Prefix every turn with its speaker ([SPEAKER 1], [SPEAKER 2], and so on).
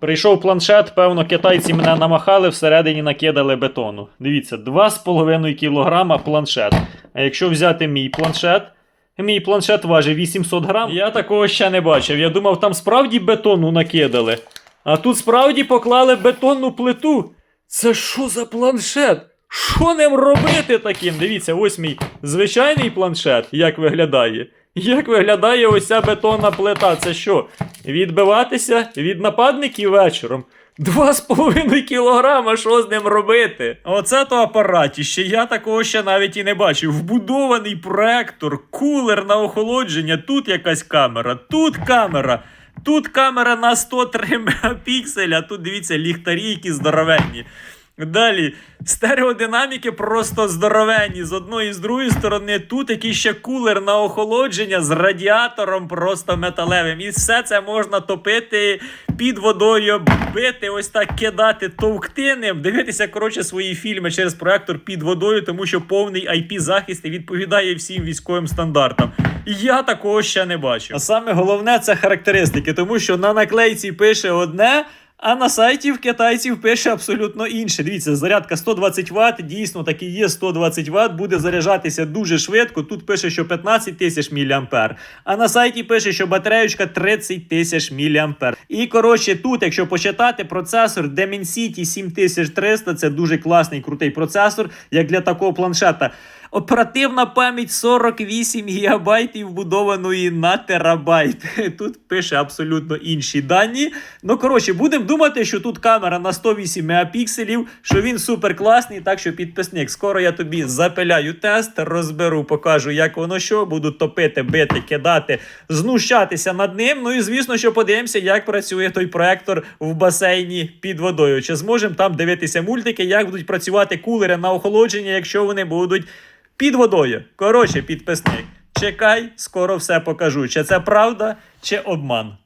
[SPEAKER 1] Прийшов планшет, певно, китайці мене намахали, всередині накидали бетону. Дивіться, 2,5 кілограма планшет. А якщо взяти мій планшет, мій планшет важить 800 грам. Я такого ще не бачив. Я думав, там справді бетону накидали. А тут справді поклали бетонну плиту. Це що за планшет? Що ним робити таким? Дивіться, ось мій звичайний планшет, як виглядає. Як виглядає ось ця бетонна плита? Це що? Відбиватися від нападників вечором? Два з половиною кілограма, що з ним робити? Оце то апаратіще, я такого ще навіть і не бачив. Вбудований проектор, кулер на охолодження, тут якась камера, тут камера. Тут камера на 103 мегапікселя, тут дивіться, ліхтарі, які здоровенні. Далі, стереодинаміки просто здоровенні. З одної і з другої сторони, тут якийсь ще кулер на охолодження з радіатором просто металевим. І все це можна топити під водою, бити, ось так кидати, товкти ним, дивитися, коротше, свої фільми через проектор під водою, тому що повний IP-захист і відповідає всім військовим стандартам. Я такого ще не бачив. А саме головне це характеристики, тому що на наклейці пише одне. А на сайті в китайців пише абсолютно інше. Дивіться, зарядка 120 Вт, дійсно таки є 120 Вт, буде заряджатися дуже швидко. Тут пише, що 15 тисяч мА. А на сайті пише, що батареючка 30 тисяч мА. І коротше, тут, якщо почитати, процесор Dimensity 7300 це дуже класний крутий процесор, як для такого планшета. Оперативна пам'ять 48 ГБ вбудованої на терабайт. Тут пише абсолютно інші дані. Ну, коротше, будемо думати, що тут камера на 108 мегапікселів, що він супер класний. Так що підписник, скоро я тобі запиляю тест, розберу, покажу, як воно що, буду топити, бити, кидати, знущатися над ним. Ну і звісно, що подивимося, як працює той проектор в басейні під водою. Чи зможемо там дивитися мультики, як будуть працювати кулери на охолодження, якщо вони будуть під водою. Коротше, підписник. Чекай, скоро все покажу. Чи це правда, чи обман.